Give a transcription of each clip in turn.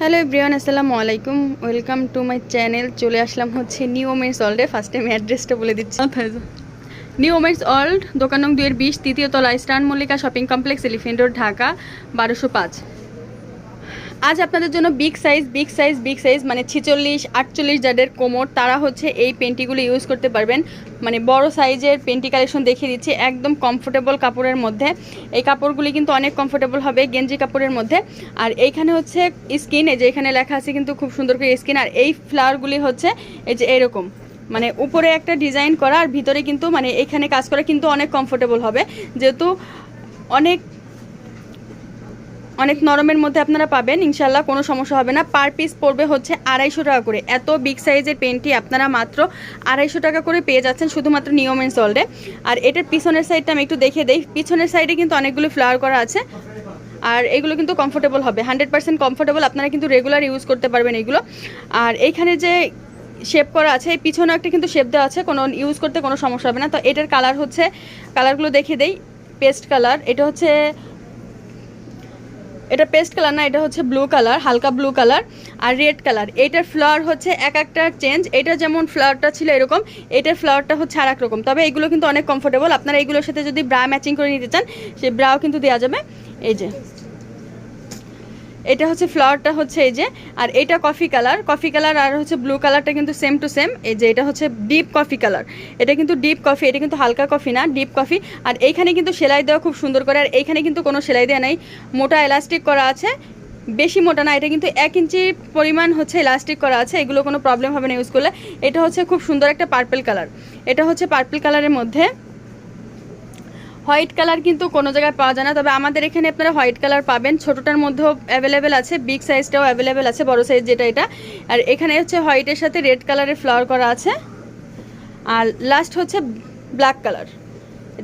Hello Brian আসসালামু আলাইকুম। Welcome to my channel. চলে আসলাম হচ্ছে নিউ ওমেন্স ওয়ার্ল্ডে। ফার্স্ট টাইম অ্যাড্রেসটা বলে দিচ্ছি। নিউ ওমেন্স ওয়ার্ল্ড দোকান নং দুইয়ের বিশ তৃতীয় তলা eastern Mallika shopping complex elephant road Dhaka বারোশো পাঁচ। আজ আপনাদের জন্য big size big size big size মানে ছিচল্লিশ, আটচল্লিশ যাদের কোমর, তারা হচ্ছে এই পেন্টিগুলো ইউজ করতে পারবেন। মানে বড় সাইজের পেন্টি কালেকশন দেখিয়ে দিচ্ছি, একদম কমফোর্টেবল কাপড়ের মধ্যে। এই কাপড়গুলি কিন্তু অনেক কমফোর্টেবল হবে গেঞ্জি কাপড়ের মধ্যে। আর এইখানে হচ্ছে স্কিন এই যে এখানে লেখা আছে কিন্তু খুব সুন্দর করে স্কিন আর এই ফ্লাওয়ারগুলি হচ্ছে এই যে এরকম। মানে উপরে একটা ডিজাইন করা, আর ভিতরে কিন্তু মানে এখানে কাজ করা কিন্তু অনেক কমফোর্টেবল হবে। যেহেতু অনেক অনেক নরমের মধ্যে আপনারা পাবেন ইনশাল্লাহ কোনো সমস্যা হবে না। পার পিস পড়বে হচ্ছে আড়াইশো টাকা করে। এত বিগ সাইজের পেনটি আপনারা মাত্র আড়াইশো টাকা করে পেয়ে যাচ্ছেন শুধুমাত্র নিয়মের সল্টে আর এটার পিছনের সাইডটা আমি একটু দেখে দেই। পিছনের সাইডে কিন্তু অনেকগুলো ফ্লাওয়ার করা আছে। আর এগুলো কিন্তু কমফোর্টেবল হবে। হান্ড্রেড পার্সেন্ট কমফোর্টেবল আপনারা কিন্তু রেগুলার ইউজ করতে পারবেন এগুলো। আর এইখানে যে শেপ করা আছে, এই পিছনে একটা কিন্তু শেপ দেওয়া আছে। কোনো ইউজ করতে কোনো সমস্যা হবে না। তো এটার কালার হচ্ছে কালারগুলো দেখে দেই। পেস্ট কালার এটা হচ্ছে এটা পেস্ট কালার না, এটা হচ্ছে ব্লু কালার, হালকা ব্লু কালার আর রেড কালার। এটার ফ্লাওয়ার হচ্ছে এক একটা চেঞ্জ। এটা যেমন ফ্লাওয়ারটা ছিল এরকম, এটার ফ্লাওয়ারটা হচ্ছে আর রকম। তবে এগুলো কিন্তু অনেক কমফোর্টেবল আপনারা এগুলোর সাথে যদি ব্রা ম্যাচিং করে নিতে চান সেই ব্রাও কিন্তু দেওয়া যাবে। এই যে। এটা হচ্ছে ফ্লাওয়ারটা হচ্ছে এই যে, আর এটা কফি কালার কফি কালার আর হচ্ছে ব্লু কালারটা কিন্তু সেম টু সেম এই যে এটা হচ্ছে ডিপ কফি কালার এটা কিন্তু ডিপ কফি এটা কিন্তু হালকা কফি না ডিপ কফি আর এইখানে কিন্তু সেলাই দেওয়া খুব সুন্দর করে, আর এইখানে কিন্তু কোনো সেলাই দেওয়া নেই। মোটা এলাস্টিক করা আছে, বেশি মোটা না, এটা কিন্তু এক ইঞ্চি পরিমাণ হচ্ছে ইলাস্টিক করা আছে, এগুলো কোনো প্রবলেম হবে না ইউজ করলে। এটা হচ্ছে খুব সুন্দর একটা পার্পল কালার এটা হচ্ছে পার্পল কালারের মধ্যে হোয়াইট কালার কিন্তু কোনো জায়গায় পাওয়া যায় না। তবে আমাদের এখানে আপনারা হোয়াইট কালার পাবেন। ছোটোটার মধ্যেও অ্যাভেলেবেল আছে বিগ সাইজটাও অ্যাভেলেবেল আছে, বড় সাইজ যেটা এটা। আর এখানে হচ্ছে হোয়াইটের সাথে রেড কালারের ফ্লাওয়ার করা আছে। আর লাস্ট হচ্ছে ব্ল্যাক কালার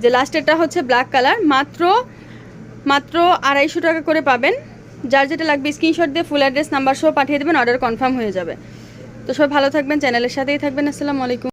যে লাস্টেরটা হচ্ছে ব্ল্যাক কালার মাত্র মাত্র আড়াইশো টাকা করে পাবেন। যার যেটা লাগবে স্ক্রিনশট দিয়ে ফুল অ্যাড্রেস নাম্বার সহ পাঠিয়ে দেবেন অর্ডার কনফার্ম হয়ে যাবে। তো সবাই ভালো থাকবেন চ্যানেলের সাথেই থাকবেন। আসসালামু আলাইকুম।